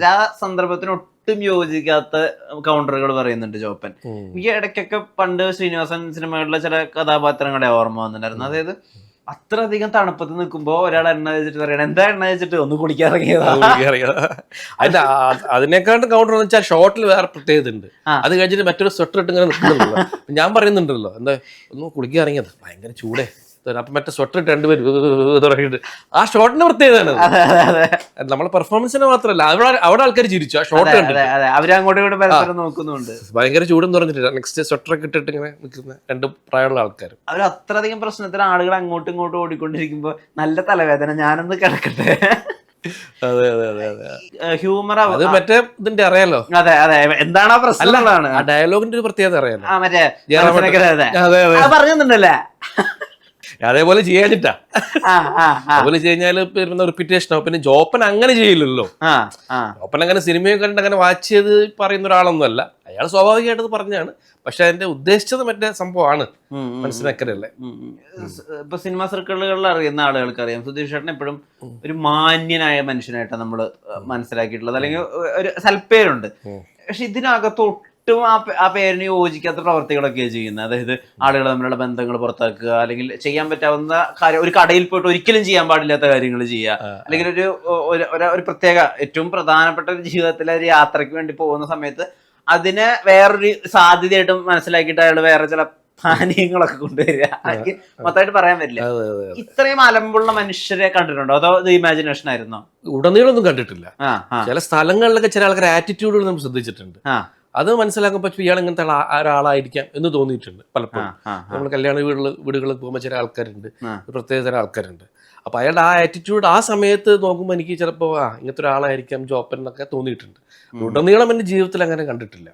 ആ സന്ദർഭത്തിന് ഒട്ടും യോജിക്കാത്ത കൗണ്ടറുകൾ പറയുന്നുണ്ട് ജോപ്പൻ. ഈ ഇടയ്ക്കൊക്കെ പണ്ട് ശ്രീനിവാസൻ സിനിമകളിലെ ചില കഥാപാത്രങ്ങളെ ഓർമ്മ വന്നിട്ടുണ്ടായിരുന്നു. അതായത് അത്ര അധികം തണുപ്പത്ത് നിൽക്കുമ്പോ ഒരാൾ എണ്ണ വെച്ചിട്ട് പറയണം എന്താ എണ്ണ വെച്ചിട്ട് ഒന്ന് കുടിക്കാൻ അത് എനിക്കറിയാം. അതിന്റെ ആ- അതിനെക്കാട്ടും കൗണ്ടർ എന്ന് വെച്ചാൽ ഷോർട്ടിൽ വേറെ പ്രത്യേകത ഉണ്ട് അത് കഴിഞ്ഞിട്ട് മറ്റൊരു സ്വെറ്റർ ഇട്ട് ഇങ്ങനെ നിൽക്കുന്നുണ്ടല്ലോ. ഞാൻ പറയുന്നുണ്ടല്ലോ എന്താ ഒന്ന് കുളിക്കാൻ ഇറങ്ങിയത്? ഭയങ്കര ചൂടേ. അപ്പൊ മറ്റേ സ്വട്ടർ ഇട്ട് രണ്ടുപേരും തുടങ്ങിയിട്ട്. ആ ഷോട്ടിന്റെ പ്രത്യേകതയാണ് നമ്മളെ പെർഫോമൻസിന് മാത്രമല്ല. അവിടെ അവിടെ ആൾക്കാർ ചിരിച്ചു. ആ ഷോട്ട് നോക്കുന്നുണ്ട്. ഭയങ്കര ചൂടും തുറന്നിട്ടില്ല നെക്സ്റ്റ് സ്വട്ടർ ഒക്കെ ഇട്ടിട്ട് ഇങ്ങനെ നിൽക്കുന്ന രണ്ട് പ്രായമുള്ള ആൾക്കാർ അവർ അത്രയധികം പ്രശ്നത്തിന് ആളുകൾ അങ്ങോട്ടും ഇങ്ങോട്ടും ഓടിക്കൊണ്ടിരിക്കുമ്പോ നല്ല തലവേദന. ഞാനൊന്ന് കിടക്കട്ടെ. അതെ അതെ അതെ അതെ. ഹ്യൂമർ അത് മറ്റേ ഇതിന്റെ അറിയാലോ? അതെ അതെ. എന്താണ് ആ ഡയലോഗിന്റെ ഒരു പ്രത്യേകത അറിയാലോ? മറ്റേ പറഞ്ഞിട്ടുണ്ടല്ലേ? അതേപോലെ ചെയ്യാനിട്ടാ അതുപോലെ കഴിഞ്ഞാൽ പിന്നെ റിപ്പീറ്റേഷൻ ആവും പിന്നെ ജോപ്പൻ അങ്ങനെ ചെയ്യില്ലല്ലോ. ജോപ്പൻ അങ്ങനെ സിനിമയും കണ്ട് അങ്ങനെ വാച്ച് ചെയ്ത് പറയുന്ന ഒരാളൊന്നും അല്ല അയാൾ സ്വാഭാവികമായിട്ട് പറഞ്ഞാണ്. പക്ഷെ അതിന്റെ ഉദ്ദേശിച്ചത് മറ്റേ സംഭവമാണ്. മനസ്സിലാക്കലല്ലേ. ഇപ്പൊ സിനിമാ സർക്കിളുകളിൽ അറിയുന്ന ആളുകൾക്ക് അറിയാം സുധീഷ് ചേട്ടൻ എപ്പോഴും ഒരു മാന്യനായ മനുഷ്യനായിട്ടാണ് നമ്മൾ മനസ്സിലാക്കിയിട്ടുള്ളത്. അല്ലെങ്കിൽ ഒരു സൽപ്പേരുണ്ട്. പക്ഷെ ഇതിനകത്ത് ഒട്ടും ആ പേരിന് യോജിക്കാത്ത പ്രവർത്തികളൊക്കെയാണ് ചെയ്യുന്നത്. അതായത് ആളുകൾ തമ്മിലുള്ള ബന്ധങ്ങൾ പുറത്താക്കുക അല്ലെങ്കിൽ ചെയ്യാൻ പറ്റാവുന്ന കാര്യം ഒരു കടയിൽ പോയിട്ട് ഒരിക്കലും ചെയ്യാൻ പാടില്ലാത്ത കാര്യങ്ങൾ ചെയ്യുക. അല്ലെങ്കിൽ ഒരു ഒരു- പ്രത്യേക ഏറ്റവും പ്രധാനപ്പെട്ട ഒരു ജീവിതത്തിലെ ഒരു യാത്രയ്ക്ക് വേണ്ടി പോകുന്ന സമയത്ത് അതിനെ വേറൊരു സാധ്യതയായിട്ടും മനസ്സിലാക്കിയിട്ട് അയാൾ വേറെ ചില പാനീയങ്ങളൊക്കെ കൊണ്ടുവരിക. എനിക്ക് മൊത്തമായിട്ട് പറയാൻ പറ്റില്ല. ഇത്രയും അലമ്പുള്ള മനുഷ്യരെ കണ്ടിട്ടുണ്ടോ? അതോ ഇത് ഇമാജിനേഷൻ ആയിരുന്നോ? ഉടനീളൊന്നും കണ്ടിട്ടില്ല. ചില സ്ഥലങ്ങളിലൊക്കെ ചില ആൾക്കാർ ആറ്റിറ്റ്യൂഡുകൾ നമ്മൾ ശ്രദ്ധിച്ചിട്ടുണ്ട്. അത് മനസ്സിലാക്കുമ്പോൾ ഇയാൾ ഇങ്ങനത്തെ ഒരാളായിരിക്കാം എന്ന് തോന്നിയിട്ടുണ്ട് പലപ്പോഴും. നമ്മൾ കല്യാണ വീടുകൾ വീടുകളിൽ പോകുമ്പോൾ ചില ആൾക്കാരുണ്ട്. പ്രത്യേക തരം ആൾക്കാരുണ്ട്. അപ്പൊ അയാളുടെ ആ ആറ്റിറ്റ്യൂഡ് ആ സമയത്ത് നോക്കുമ്പോൾ എനിക്ക് ചിലപ്പോൾ ആ ഇങ്ങനത്തെ ഒരാളായിരിക്കാം ജോപ്പൻ എന്നൊക്കെ തോന്നിയിട്ടുണ്ട്. ഉടനീളം എന്റെ ജീവിതത്തിൽ അങ്ങനെ കണ്ടിട്ടില്ല.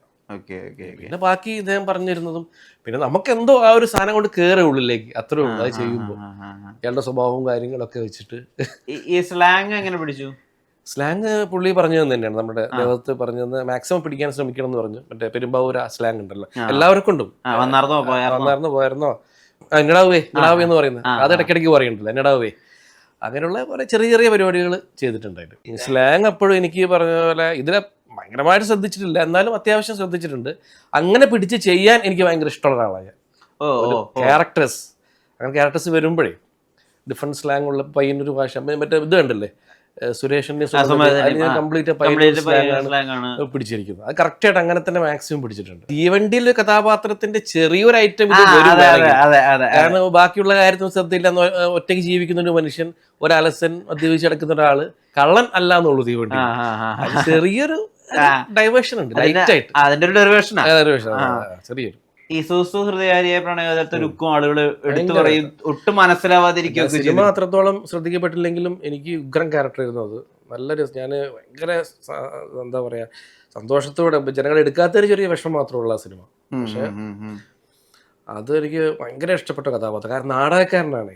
പിന്നെ ബാക്കി ഇദ്ദേഹം പറഞ്ഞിരുന്നതും പിന്നെ നമുക്ക് എന്തോ ആ ഒരു സാധനം കൊണ്ട് കയറേ ഉള്ളിലേക്ക് അത്രേ ഉള്ളൂ അത് ചെയ്യുമ്പോൾ ഇയാളുടെ സ്വഭാവവും കാര്യങ്ങളൊക്കെ വെച്ചിട്ട്. ഈ സ്ലാങ് എങ്ങനെ പിടിച്ചു? സ്ലാങ് പുള്ളി പറഞ്ഞു തന്നെയാണ്. നമ്മുടെ ദേവത്ത് പറഞ്ഞു മാക്സിമം പിടിക്കാൻ ശ്രമിക്കണം എന്ന് പറഞ്ഞു. മറ്റേ പെരുമ്പാവൂർ സ്ലാങ് ഉണ്ടല്ലോ. ആ. എല്ലാവർക്കും ഉണ്ടും. ആ വന്നാർന്നോ പോയായിരുന്നോ ആ എന്നടാവേ എന്നടാവേ എന്ന് പറയുന്നത്. ആ, അത് ഇടയ്ക്കിടയ്ക്ക് പറയുന്നുണ്ടല്ലോ. നിടാവേ അങ്ങനെയുള്ള കുറെ ചെറിയ ചെറിയ പരിപാടികൾ ചെയ്തിട്ടുണ്ടായിട്ട് സ്ലാങ് എപ്പോഴും എനിക്ക് പറഞ്ഞ പോലെ ഇതിലെ ഭയങ്കരമായിട്ട് ശ്രദ്ധിച്ചിട്ടില്ല. എന്നാലും അത്യാവശ്യം ശ്രദ്ധിച്ചിട്ടുണ്ട്. അങ്ങനെ പിടിച്ച് ചെയ്യാൻ എനിക്ക് ഭയങ്കര ഇഷ്ടമുള്ള ആളാണ് ക്യാരക്ടേഴ്സ് അങ്ങനെ ക്യാരക്ടേഴ്സ് വരുമ്പോഴേ ഡിഫറെന്റ് സ്ലാങ് ഉള്ള പയ്യന്നൊരു ഭാഷ. മറ്റേ ഇത് കണ്ടില്ലേ? സുരേഷിന്റെ കംപ്ലീറ്റ് പിടിച്ചിരിക്കുന്നത്. അത് കറക്റ്റ് ആയിട്ട് അങ്ങനെ തന്നെ മാക്സിമം പിടിച്ചിട്ടുണ്ട്. തീവണ്ടിയിലെ കഥാപാത്രത്തിന്റെ ചെറിയൊരു ഐറ്റം കാരണം ബാക്കിയുള്ള കാര്യത്തിൽ ശ്രദ്ധയില്ല. ഒറ്റയ്ക്ക് ജീവിക്കുന്ന ഒരു മനുഷ്യൻ ഒരലസൻ മദ്യപിച്ച് കിടക്കുന്ന ഒരാൾ കള്ളൻ അല്ല എന്നുള്ളൂ തീവണ്ടി. ചെറിയൊരു. ഡൈവേഷൻ ഉണ്ട്. ലൈറ്റ് ആയിട്ട്. അതിന്റെ ഒരു ആ, ചെറിയൊരു. ഈ സൂസു ഹൃദയാരിയെ പ്രണയത്തെ ലുക്കും ആളുകൾ എടുത്തു. പറയും ഒട്ടും മനസ്സിലാവാതിരിക്കുകയൊക്കെ സിനിമ അത്രത്തോളം ശ്രദ്ധിക്കപ്പെട്ടില്ലെങ്കിലും എനിക്ക് ഉഗ്രം ക്യാരക്ടർ ആയിരുന്നു അത്. നല്ലൊരു ഞാൻ ഭയങ്കര എന്താ പറയാ സന്തോഷത്തോടെ ജനങ്ങൾ എടുക്കാത്തൊരു ചെറിയ വിഷമം മാത്രമുള്ള ആ സിനിമ പക്ഷെ. അത് എനിക്ക് ഭയങ്കര ഇഷ്ടപ്പെട്ട കഥാപാത്രം. കാരണം നാടകക്കാരനാണ്.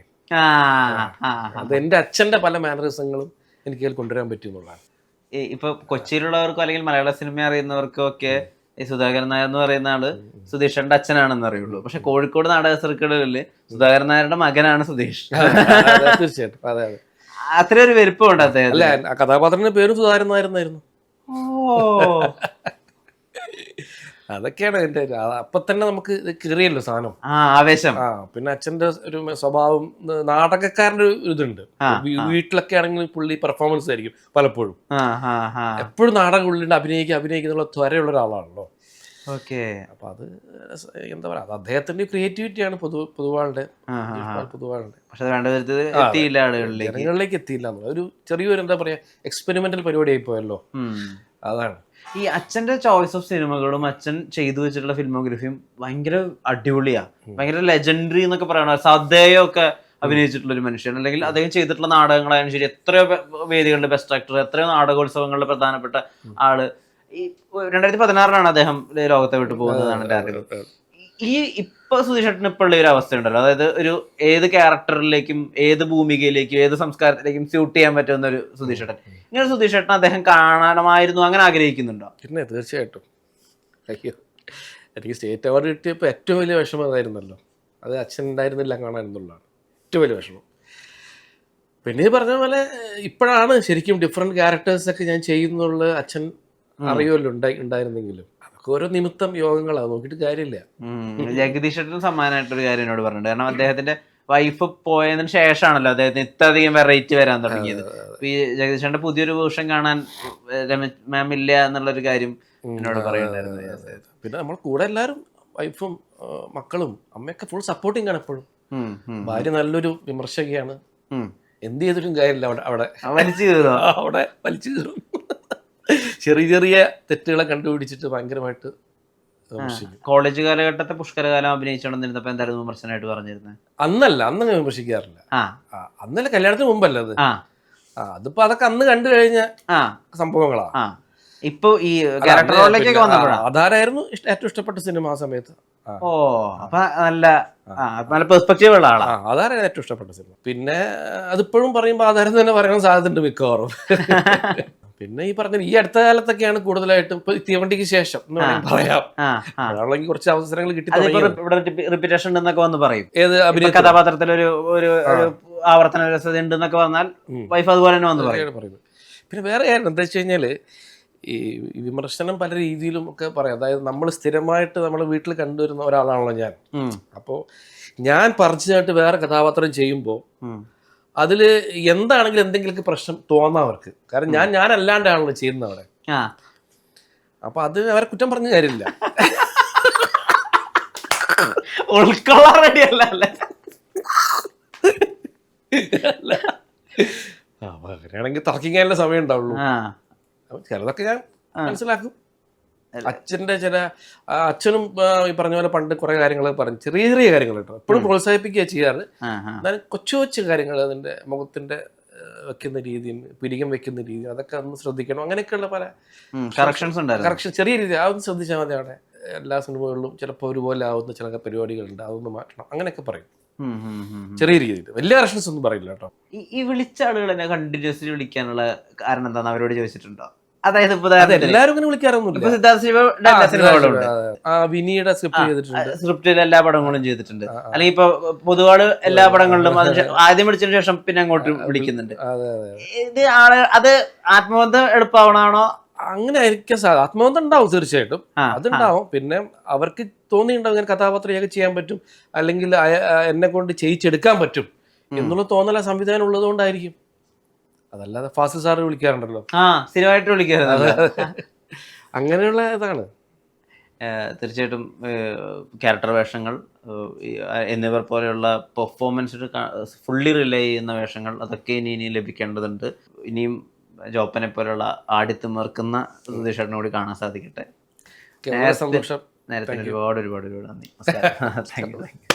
അത് എന്റെ അച്ഛന്റെ പല മാനറിസങ്ങളും എനിക്ക് കൊണ്ടുവരാൻ പറ്റും എന്നുള്ളതാണ്. ഈ ഇപ്പൊ കൊച്ചിയിലുള്ളവർക്കോ അല്ലെങ്കിൽ മലയാള സിനിമ അറിയുന്നവർക്കോ ഒക്കെ ഈ സുധാകരൻ നായർ എന്ന് പറയുന്ന ആൾ സുധീഷന്റെ അച്ഛനാണെന്ന് അറിയുള്ളൂ. പക്ഷെ കോഴിക്കോട് നാടക സർക്കിളുകളിൽ സുധാകരൻ നായരുടെ മകനാണ് സുധീഷ്. തീർച്ചയായിട്ടും. അതെ അതെ. അത്ര ഒരു വലിപ്പമുണ്ട് അല്ല അദ്ദേഹത്തിന് ആ കഥാപാത്രത്തിന്റെ പേരും സുധാകരൻ നായരുന്നായിരുന്നു ഓ. അതൊക്കെയാണ് എന്റെ അപ്പൊ തന്നെ നമുക്ക് കയറിയല്ലോ സാധനം. ആ ആവേശം. ആ പിന്നെ അച്ഛന്റെ ഒരു സ്വഭാവം നാടകക്കാരന്റെ ഒരു ഇതുണ്ട്. വീട്ടിലൊക്കെ ആണെങ്കിൽ പുള്ളി പെർഫോമൻസ് ആയിരിക്കും പലപ്പോഴും. എപ്പോഴും നാടകം ഉള്ളിൽ അഭിനയിക്കുക അഭിനയിക്കുന്നുള്ള ത്വരയുള്ള ഒരാളാണല്ലോ. ഓക്കെ. അപ്പൊ അത് എന്താ പറയാ അത് അദ്ദേഹത്തിന്റെ ക്രിയേറ്റിവിറ്റിയാണ് പൊതു പൊതുവാളുടെ. പൊതുവാളുടെ. പക്ഷെ അത് വേണ്ട വിധത്തിൽ എത്തിയില്ല ആളുകളിലേക്ക്. ജനങ്ങളിലേക്ക് എത്തിയില്ല ഒരു ചെറിയൊരു എന്താ പറയാ എക്സ്പെരിമെന്റൽ പരിപാടി ആയി പോയല്ലോ. അതാണ്. ഈ അച്ഛന്റെ ചോയ്സ് ഓഫ് സിനിമകളും അച്ഛൻ ചെയ്തു വെച്ചിട്ടുള്ള ഫിലിമോഗ്രഫിയും ഭയങ്കര അടിപൊളിയാ. ഭയങ്കര ലെജൻഡറി എന്നൊക്കെ പറയണ സദ്ദേയൊക്കെ അഭിനയിച്ചിട്ടുള്ള ഒരു മനുഷ്യൻ. അല്ലെങ്കിൽ അദ്ദേഹം ചെയ്തിട്ടുള്ള നാടകങ്ങളായാലും ശരി എത്രയോ വേദികളുടെ ബെസ്റ്റ് ആക്ടർ എത്രയോ നാടകോത്സവങ്ങളുടെ പ്രധാനപ്പെട്ട ആൾ. ഈ രണ്ടായിരത്തി പതിനാറിലാണ് അദ്ദേഹം ലോകത്തെ വിട്ടു പോകുന്നതാണ് എന്റെ അറിവ് ഈ ഇപ്പൊ സുധീഷേട്ടന് ഇപ്പൊ ഉള്ള ഒരു അവസ്ഥ ഉണ്ടല്ലോ അതായത് ഒരു ഏത് ക്യാരക്ടറിലേക്കും ഏത് ഭൂമികയിലേക്കും ഏത് സംസ്കാരത്തിലേക്കും സ്യൂട്ട് ചെയ്യാൻ പറ്റുന്ന ഒരു സുധീഷേട്ടൻ ഇങ്ങനെ സുധീഷേട്ടൻ അദ്ദേഹം കാണണമായിരുന്നു അങ്ങനെ ആഗ്രഹിക്കുന്നുണ്ടോ? പിന്നെ തീർച്ചയായിട്ടും. അയ്യോ. എനിക്ക് സ്റ്റേറ്റ് അവാർഡ് കിട്ടിയപ്പോൾ ഏറ്റവും വലിയ വിഷമം അതായിരുന്നല്ലോ. അത് അച്ഛൻ ഉണ്ടായിരുന്നില്ല കാണാൻ എന്നുള്ളതാണ്. ഏറ്റവും വലിയ വിഷമം. പിന്നെ ഈ പറഞ്ഞ പോലെ ഇപ്പോഴാണ് ശരിക്കും ഡിഫറെന്റ് ക്യാരക്ടേഴ്സൊക്കെ ഞാൻ ചെയ്യുന്നുള്ള അച്ഛൻ അറിയുമല്ലോ ഉണ്ടായി ഉണ്ടായിരുന്നെങ്കിലും. ഓരോ നിമിത്തം യോഗങ്ങളാണ് നോക്കിയിട്ട് കാര്യമില്ല. ജഗദീഷ് സമ്മാനമായിട്ടൊരു കാര്യം എന്നോട് പറഞ്ഞിട്ടുണ്ട്. കാരണം അദ്ദേഹത്തിന്റെ വൈഫ് പോയതിനു ശേഷമാണല്ലോ അദ്ദേഹത്തിന് ഇത്രയധികം വെറൈറ്റി വരാൻ തുടങ്ങിയത്. ഈ ജഗദീഷന്റെ പുതിയൊരു വേർഷൻ കാണാൻ മാം ഇല്ല എന്നുള്ളൊരു കാര്യം എന്നോട് പറയുന്നുണ്ടായിരുന്നു. പിന്നെ നമ്മൾ കൂടെ എല്ലാവരും വൈഫും മക്കളും അമ്മയൊക്കെ ഫുൾ സപ്പോർട്ടിങ് ആണ് എപ്പോഴും. ഭാര്യ നല്ലൊരു വിമർശകയാണ്. എന്ത് ചെയ്തിട്ടും കാര്യമില്ല അവിടെ അവിടെ. വലിച്ചു കീറും അവിടെ വലിച്ചു കയറും ചെറിയ ചെറിയ തെറ്റുകളെ കണ്ടുപിടിച്ചിട്ട് ഭയങ്കരമായിട്ട് കോളേജ് കാലഘട്ടത്തെ പുഷ്കരകാലം അഭിനയിച്ചോണ്ടിരുന്നപ്പോ എന്തായിരുന്നു വിമർശനമായിട്ട് പറഞ്ഞിരുന്നത് അന്നല്ല അന്ന് വിമർശിക്കാറില്ല. അന്നല്ല കല്യാണത്തിന് മുമ്പല്ല അത്? അതിപ്പോ അതൊക്കെ അന്ന് കണ്ടു കഴിഞ്ഞ സംഭവങ്ങളാ. ഇപ്പൊ ഈ ക്യാരക്ടർ റോളിലേക്കൊക്കെ അതാരായിരുന്നു ഏറ്റവും ഇഷ്ടപ്പെട്ട സിനിമ ആ സമയത്ത്? ഓ അപ്പൊ നല്ല നല്ല പെർസ്പെക്റ്റീവ് ഉള്ള ആളാ. അതാരാണ് ഏറ്റവും ഇഷ്ടപ്പെട്ട സിനിമ? പിന്നെ അതിപ്പോഴും പറയുമ്പോൾ ആധാരം തന്നെ പറയാൻ സാധ്യതയുണ്ട് മിക്കവാറും. പിന്നെ ഈ പറഞ്ഞ ഈ അടുത്ത കാലത്തൊക്കെയാണ് കൂടുതലായിട്ടും ഇപ്പൊ തീവണ്ടിക്ക് ശേഷം എന്ന് വേണമെങ്കിൽ പറയാം. അതാണെങ്കിൽ കുറച്ച് അവസരങ്ങൾ കിട്ടി അതിപ്പോ ഇവിടെ റിപ്പീറ്റേഷൻ ഉണ്ടെന്നൊക്കെ വന്ന് പറയും. ഏത് അഭിനയ കഥാപാത്രത്തിൽ ഒരു ഒരു ആവർത്തന രസത ഉണ്ടെന്നൊക്കെ വന്നാൽ വൈഫ് അതുപോലെ തന്നെ വന്ന് പറയും. പിന്നെ വേറെ കാര്യം എന്താ വെച്ച് കഴിഞ്ഞാൽ ഈ വിമർശനം പല രീതിയിലും ഒക്കെ പറയാം. അതായത് നമ്മൾ സ്ഥിരമായിട്ട് നമ്മളെ വീട്ടിൽ കണ്ടുവരുന്ന ഒരാളാണല്ലോ ഞാൻ. അപ്പോ അപ്പോൾ ഞാൻ പറഞ്ഞതായിട്ട് വേറെ കഥാപാത്രം ചെയ്യുമ്പോൾ. അതിൽ എന്താണെങ്കിലും എന്തെങ്കിലും പ്രശ്നം തോന്നാം അവർക്ക്. കാരണം ഞാൻ ഞാൻ ഞാനല്ലാണ്ടാണല്ലോ ചെയ്യുന്നത് അവിടെ. അപ്പൊ അത് അവരെ കുറ്റം പറഞ്ഞ കാര്യമില്ല. ഉൾക്കൊള്ളാൻ റെഡി അല്ല? അല്ലേ ആ, അപ്പൊ അങ്ങനെയാണെങ്കിൽ തർക്കിക്കാനുള്ള സമയം ഉണ്ടാവുള്ളൂ. ചിലതൊക്കെ ഞാൻ മനസ്സിലാക്കും. അച്ഛന്റെ ചില അച്ഛനും ഈ പറഞ്ഞ പോലെ പണ്ട് കുറെ കാര്യങ്ങൾ പറഞ്ഞു. ചെറിയ ചെറിയ കാര്യങ്ങൾ കേട്ടോ. എപ്പോഴും പ്രോത്സാഹിപ്പിക്കുക ചെയ്യാറ്. എന്നാലും കൊച്ചു കൊച്ചു കാര്യങ്ങൾ അതിന്റെ മുഖത്തിന്റെ വെക്കുന്ന രീതിയും പിരികം വെക്കുന്ന രീതി അതൊക്കെ ഒന്ന് ശ്രദ്ധിക്കണം. അങ്ങനെയൊക്കെയുള്ള പല കറക്ഷൻസ് ഉണ്ടായിരുന്നു. കറക്ഷൻ ചെറിയ രീതി അതൊന്ന് ശ്രദ്ധിച്ചാൽ മതി അവിടെ. എല്ലാ സിനിമകളിലും ചിലപ്പോൾ ഒരുപോലെ ആവുന്ന ചില പരിപാടികളുണ്ട്. അതൊന്ന് മാറ്റണം. അങ്ങനെയൊക്കെ പറയും. ചെറിയ രീതിയിൽ. വലിയ കറക്ഷൻസ് ഒന്നും പറയില്ല കേട്ടോ. ഈ- ഈ വിളിച്ച ആളുകളെ കണ്ടിന്യൂസ്ലി വിളിക്കാനുള്ള കാരണം എന്താണെന്ന് അവരോട് ചോദിച്ചിട്ടുണ്ടോ? അതായത് എല്ലാവരും അങ്ങനെ വിളിക്കാറൊന്നുമില്ല. സിദ്ധാർത്ഥ സിനിമകളുണ്ട് വിനിയുടെ സ്ക്രിപ്റ്റ് ചെയ്തിട്ടുണ്ട്. സ്ക്രിപ്റ്റിൽ എല്ലാ പടങ്ങളും ചെയ്തിട്ടുണ്ട്. അല്ലെങ്കിൽ ഇപ്പൊ പൊതുവാൾ എല്ലാ പടങ്ങളിലും ആദ്യം വിളിച്ചതിന് ശേഷം പിന്നെ അങ്ങോട്ട് വിളിക്കുന്നുണ്ട്. ഇത് ആൾ അത് ആത്മബന്ധം എളുപ്പമാവണാണോ? അങ്ങനെ ആയിരിക്കും സാധ്യത ആത്മബന്ധം ഉണ്ടാവും തീർച്ചയായിട്ടും. അതുണ്ടാവും. പിന്നെ അവർക്ക് തോന്നിയിട്ടുണ്ടാവും ഇങ്ങനെ കഥാപാത്രം ഏക ചെയ്യാൻ പറ്റും. അല്ലെങ്കിൽ എന്നെ കൊണ്ട് ചെയ്യിച്ചെടുക്കാൻ പറ്റും എന്നുള്ള തോന്നല സംവിധാനം ഉള്ളത് കൊണ്ടായിരിക്കും അതല്ലാതെ ഫാസിൽ സാറ് വിളിക്കാറുണ്ടല്ലോ. ആ സ്ഥിരമായിട്ട് വിളിക്കാറുണ്ട്. അങ്ങനെയുള്ള ഇതാണ്. തീർച്ചയായിട്ടും ക്യാരക്ടർ വേഷങ്ങൾ എന്നിവർ പോലെയുള്ള പെർഫോമൻസിന് ഫുള്ളി റിലേ ചെയ്യുന്ന വേഷങ്ങൾ അതൊക്കെ ഇനി ഇനി ലഭിക്കേണ്ടതുണ്ട്. ഇനിയും ജോപ്പനെ പോലെയുള്ള ആടിത്തുമേർക്കുന്ന സുധീഷേട്ടനെ കൂടി കാണാൻ സാധിക്കട്ടെ. സന്തോഷം. നേരത്തെ ഒരുപാട് ഒരുപാട് ഒരുപാട് നന്ദി. Thank you thank you